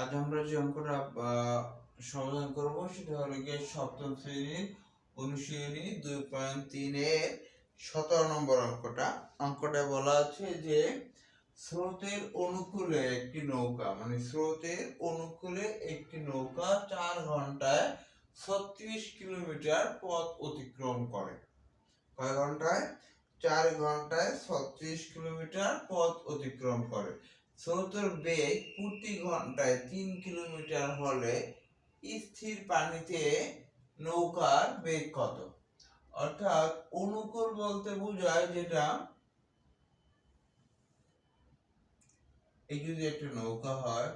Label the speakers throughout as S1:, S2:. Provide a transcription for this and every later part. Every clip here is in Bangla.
S1: আজ আমরা যে অঙ্কটা সমাধান করব সেটা হলো গিয়ে সপ্তম শ্রেণির অনুশীলনী দুই পয়েন্ট তিনের সতেরো নম্বর অঙ্কটা। অঙ্কটা বলা আছে যে স্রোতের অনুকূলে একটি নৌকা মানে স্রোতের অনুকূলে একটি নৌকা চার ঘন্টায় ছত্রিশ কিলোমিটার পথ অতিক্রম করে। কয় ঘন্টায়? চার ঘন্টায় ছত্রিশ কিলোমিটার পথ অতিক্রম করে। স্রোতের বেগ প্রতি ঘন্টায় তিন কিলোমিটার হলে স্থির পানিতে নৌকার বেগ কত? অর্থাৎ অনুকূল বলতে বোঝায় যেটা, এই যদি একটা নৌকা হয়,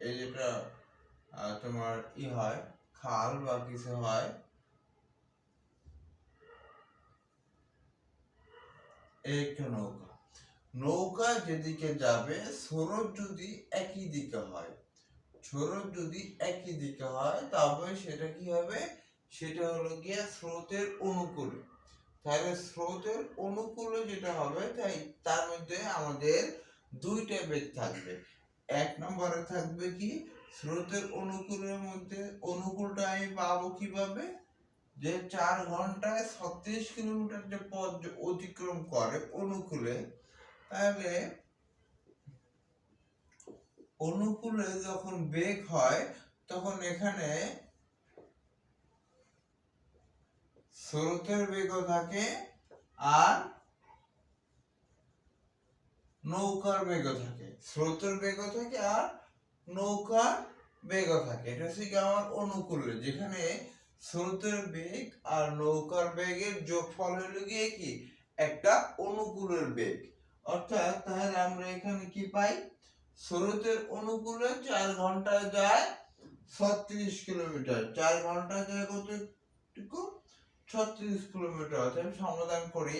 S1: এই যেটা তোমার ই হয়, খাল বা কিছু হয়, এই একটা নৌকা। নৌকা যেদিকে যাবে স্রোত যদি একই দিকে হয় স্রোত যদি একই দিকে হয় তবে সেটা কি হবে? সেটা হলো গিয়ে স্রোতের অনুকূলে। তাহলে স্রোতের অনুকূলে যেটা হবে, তাই তার মধ্যে আমাদের দুইটা বেগ থাকবে। এক নম্বরে থাকবে কি? স্রোতের অনুকূলের মধ্যে অনুকূলটা আমি পাবো কীভাবে? যে চার ঘন্টায় ছত্রিশ কিলোমিটার যে পথ অতিক্রম করে অনুকূলে তাহলে অনুকূলে যখন বেগ হয়, তখন এখানে স্রোতের বেগও থাকে আর নৌকার বেগও থাকে। স্রোতের বেগও থাকে আর নৌকার বেগও থাকে। এটা হচ্ছে আমার অনুকূলে। যেখানে স্রোতের বেগ আর নৌকার বেগের যোগফল হলো গিয়ে কি? একটা অনুকূলের বেগ। অর্থাৎ তাহলে আমরা এখানে কি পাই? স্রোতের অনুকূলে চার ঘন্টায় যায় ছত্রিশ কিলোমিটার। চার ঘন্টায় যায় কতটুকু ছত্রিশ কিলোমিটার। অর্থাৎ সমাধান করি।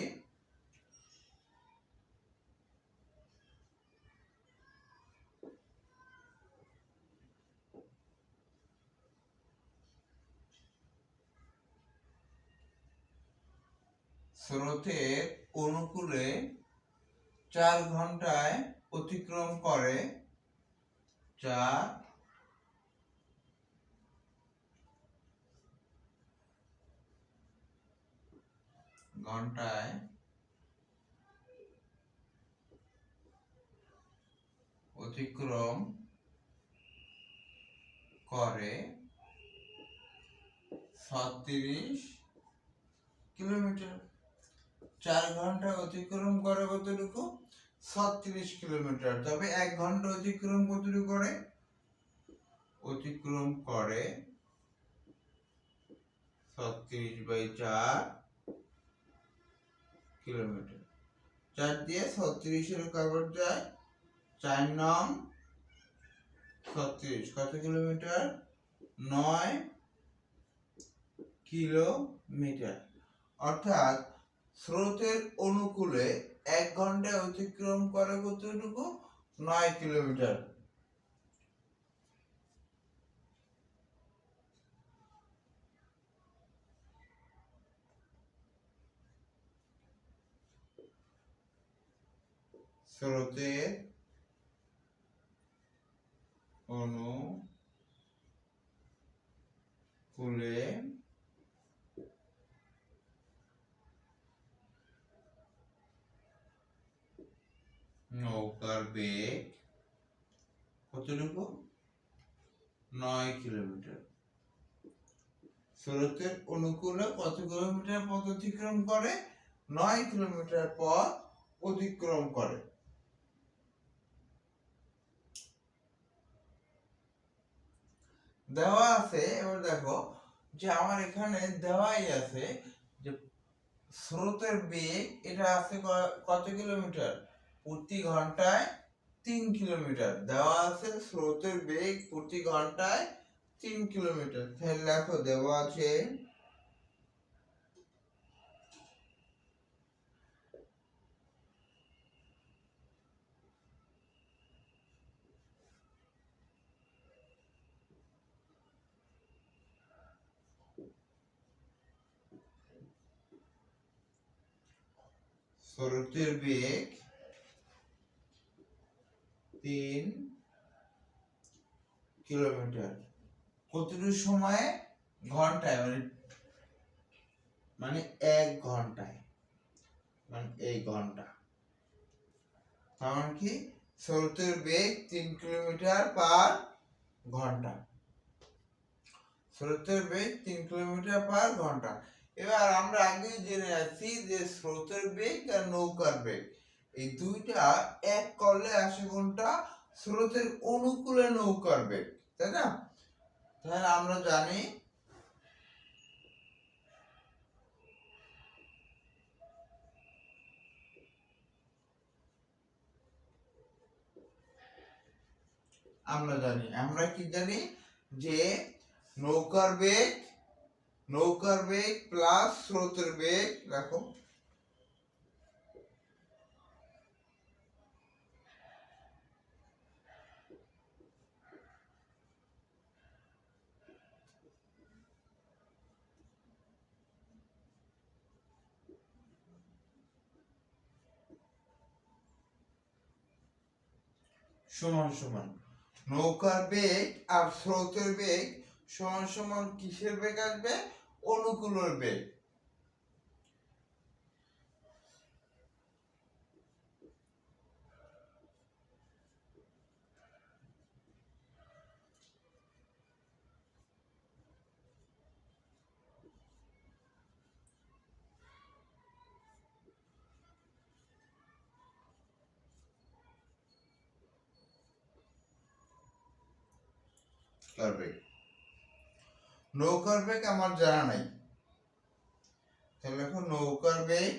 S1: স্রোতের অনুকূলে চার ঘন্টায় অতিক্রম করে চার ঘন্টায় অতিক্রম করে ছত্রিশ কিলোমিটার। চার ঘণ্টা অতিক্রম করে কতটুকু? ছত্রিশ কিলোমিটার। তবে এক ঘণ্টা অতিক্রম কতটুকু করে? অতিক্রম করে ছত্রিশ বাই চার কিলোমিটার। চার দিয়ে ছত্রিশের কাগজ যায় চার নং ছত্রিশ। কত কিলোমিটার? নয় কিলোমিটার। অর্থাৎ স্রোতের অনুকূলে এক ঘন্টায় অতিক্রম করে কতটুকু? নয় কিলোমিটার। স্রোতের অনুকূলে নৌকার বেগ কতটুকু নয় কিলোমিটার। স্রোতের অনুকূলে কত কিলোমিটার পথ অতিক্রম করে? নয় কিলোমিটার পথ অতিক্রম করে। দেওয়া আছে, এবার দেখো যে আমার এখানে দেওয়াই আছে যে স্রোতের বেগ এটা আছে কত কিলোমিটার? প্রতি ঘন্টায় তিন কিলোমিটার। দেওয়া আছে স্রোতের বেগ প্রতি ঘন্টায় তিন কিলোমিটার। তাহলে দেখো দেওয়া আছে স্রোতের বেগ তিন কিলোমিটার। কতটুকু সময়ে ঘন্টায় মানে মানে এক ঘন্টায় মানে এই ঘণ্টা। মানে কি? স্রোতের বেগ তিন কিলোমিটার পার ঘণ্টা। স্রোতের বেগ তিন কিলোমিটার পার ঘণ্টা। এবার আমরা আগে জেনে আছি যে স্রোতের বেগ আর নৌকার বেগ। এই দুইটা এক করলে আসে কোনটা স্রোতের অনুকূলে নৌকার বেগ, তাই না? তাহলে আমরা জানি আমরা জানি, আমরা কি জানি যে নৌকার বেগ নৌকার বেগ প্লাস স্রোতের বেগ, দেখো। সমান সমান। নৌকার বেগ আর স্রোতের বেগ সমান সমান কিসের বেগ আসবে? অনুকূলের বেগ। নৌকার বেগ নৌকার বেগ আমার জানা নাই। তাহলে নৌকার বেগ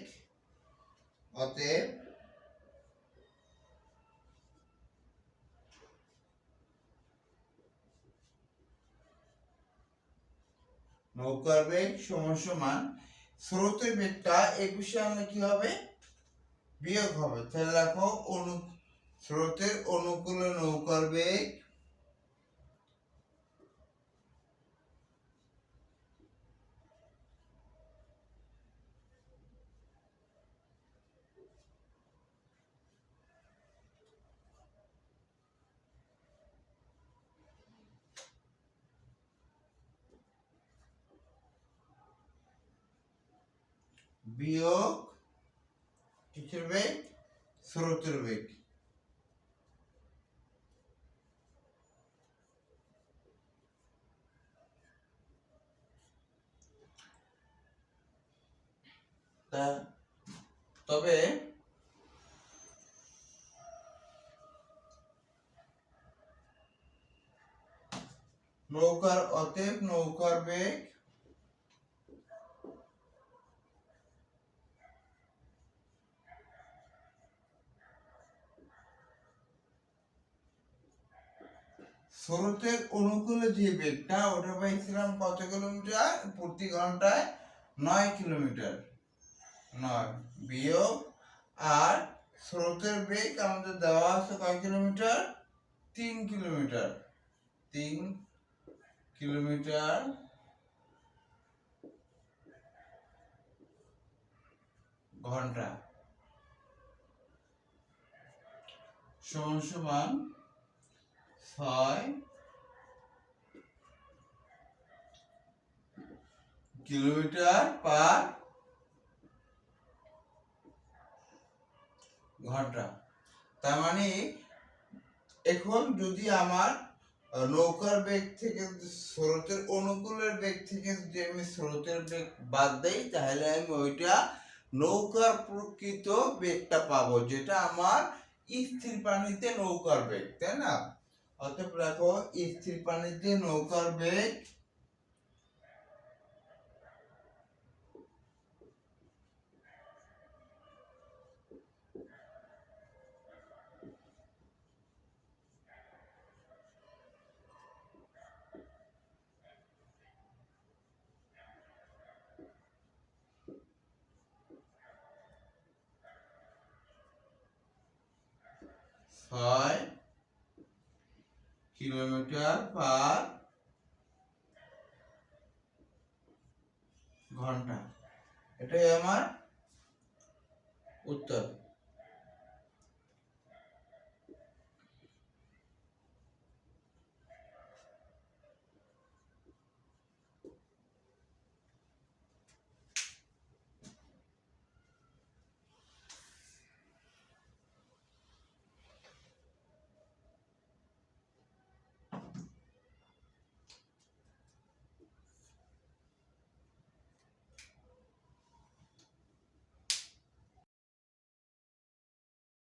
S1: নৌকার বেগ সমান সমান স্রোতের বেগটা একুশে আনলে কি হবে? বিয়োগ হবে। তাহলে দেখো অনু স্রোতের অনুকূলে নৌকার বেগ বিয়োগ কিসের বেগ? স্রোতের বেগ। তা তবে নৌকার অতএব নৌকার বেগ স্রোতের অনুকূলে যে বেগটা, ওটা পাইছিলাম কত কিলোমিটার? প্রতি ঘন্টায় নয় কিলোমিটার। নয় বিয়োগ আর স্রোতের বেগ আমাদের দেওয়া আছে কয় কিলোমিটার? তিন কিলোমিটার। তিন কিলোমিটার ঘণ্টা। সমান সমান ছয় কিলোমিটার পার ঘণ্টা। তার মানে এখন যদি আমার নৌকার বেগ থেকে স্রোতের অনুকূলের বেগ থেকে যদি আমি স্রোতের বেগ বাদ দেই, তাহলে আমি ওইটা নৌকার প্রকৃত বেগটা পাবো, যেটা আমার স্থির পানিতে নৌকার বেগ, তাই না? অতএব দেখো স্থির পানিতে নৌকার বেগ ছয় কিলোমিটার পার ঘণ্টা। এটাই আমার উত্তর।